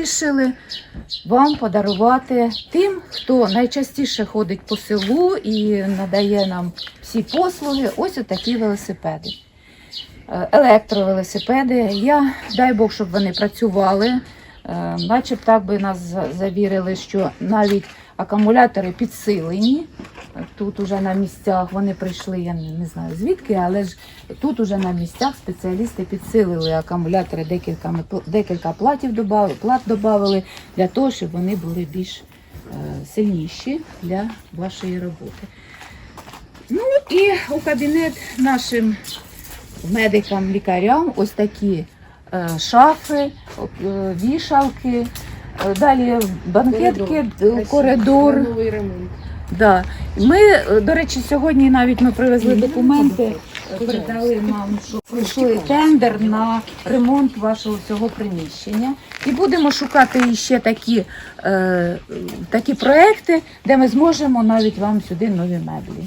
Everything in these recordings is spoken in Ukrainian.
вирішили вам подарувати тим, хто найчастіше ходить по селу і надає нам всі послуги. Ось отакі велосипеди. Е, Електровелосипеди. Я дай Бог, щоб вони працювали. Е, Наче б так би нас завірили, що навіть акумулятори підсилені. Тут уже на місцях вони прийшли, я не, знаю звідки, але ж тут уже на місцях спеціалісти підсилили акумулятори, декілька, декілька платів добавили, плат додали для того, щоб вони були більш е, сильніші для вашої роботи. Ну і у кабінет нашим медикам, лікарям ось такі е, шафи, е, вішалки, далі банкетки, д- коридор. Да. Ми, е, до речі, сьогодні навіть ми привезли документи, передали нам, що пройшли тендер на ремонт вашого цього приміщення. І будемо шукати ще такі, е, такі проекти, де ми зможемо навіть вам сюди нові меблі.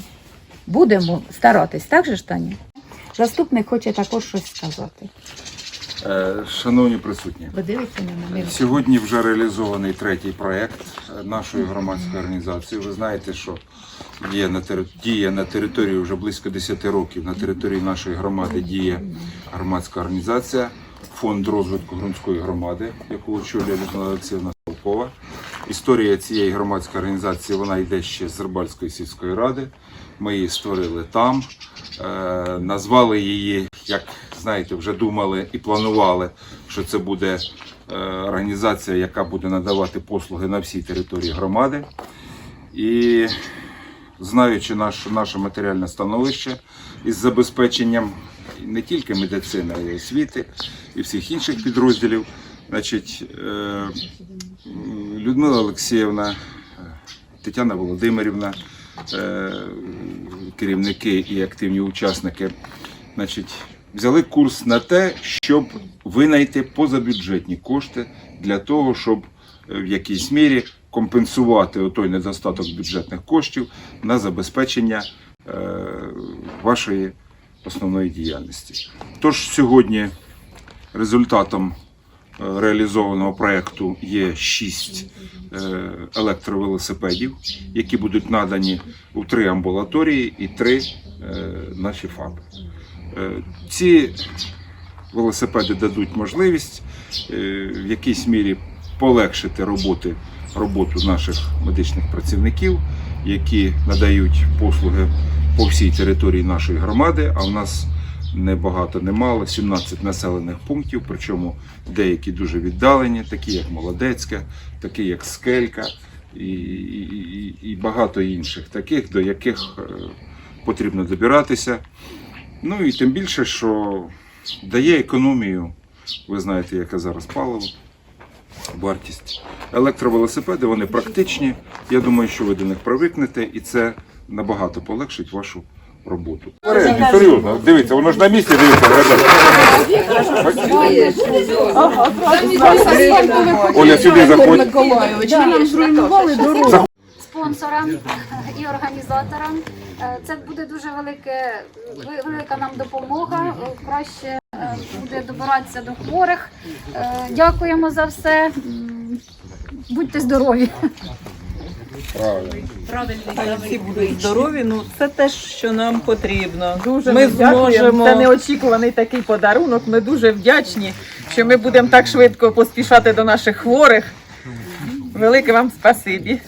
Будемо старатись, так же ж, Таня? Заступник хоче також щось сказати. Е, Шановні присутні, Ви дивіться на мене. сьогодні вже реалізований третій проєкт е, нашої громадської організації. Ви знаєте, що є на діє на території вже близько 10 років. На території нашої громади діє громадська організація, фонд розвитку Грунської громади, яку очолює Людмила Олексіївна Салкова. Історія цієї громадської організації вона йде ще з Рибальської сільської ради. Ми її створили там, е, назвали її, як знаєте, вже думали і планували, що це буде е, організація, яка буде надавати послуги на всій території громади. І знаючи наш, наше матеріальне становище із забезпеченням не тільки медицини, а й освіти і всіх інших підрозділів, значить, е, Людмила Олексіївна, е, Тетяна Володимирівна, керівники і активні учасники, значить, взяли курс на те, щоб винайти позабюджетні кошти для того, щоб е, в якійсь мірі компенсувати той недостаток бюджетних коштів на забезпечення е, вашої основної діяльності. Тож сьогодні результатом е, реалізованого проєкту є шість е, електровелосипедів, які будуть надані у три амбулаторії і три наші ФАПи. Е, Ці велосипеди дадуть можливість е, в якійсь мірі полегшити роботи, роботу наших медичних працівників, які надають послуги по всій території нашої громади. А в нас не багато, не мало, 17 населених пунктів, причому деякі дуже віддалені, такі як Молодецька, такі як Скелька і, і, і- багато інших таких, до яких е, потрібно добиратися. Ну і тим більше, що дає економію. Ви знаєте, яка зараз паливо, вартість. Електровелосипеди вони практичні. Я думаю, що ви до них привикнете, і це набагато полегшить вашу роботу. Серйозно, дивіться, воно ж на місці дивиться, Оля, сюди заходь. Миколайович, ви нам зруйнували дорогу. спонсорам і організаторам. Е, Це буде дуже велике, велика нам допомога. Е, Краще е, буде добиратися до хворих. Дякуємо за все. Будьте здорові. Правильно. Всі будуть здорові, ну це те, що нам потрібно. Дуже ми зможемо. Це неочікуваний такий подарунок. Ми дуже вдячні, що ми будемо так швидко поспішати до наших хворих. Велике вам спасибі.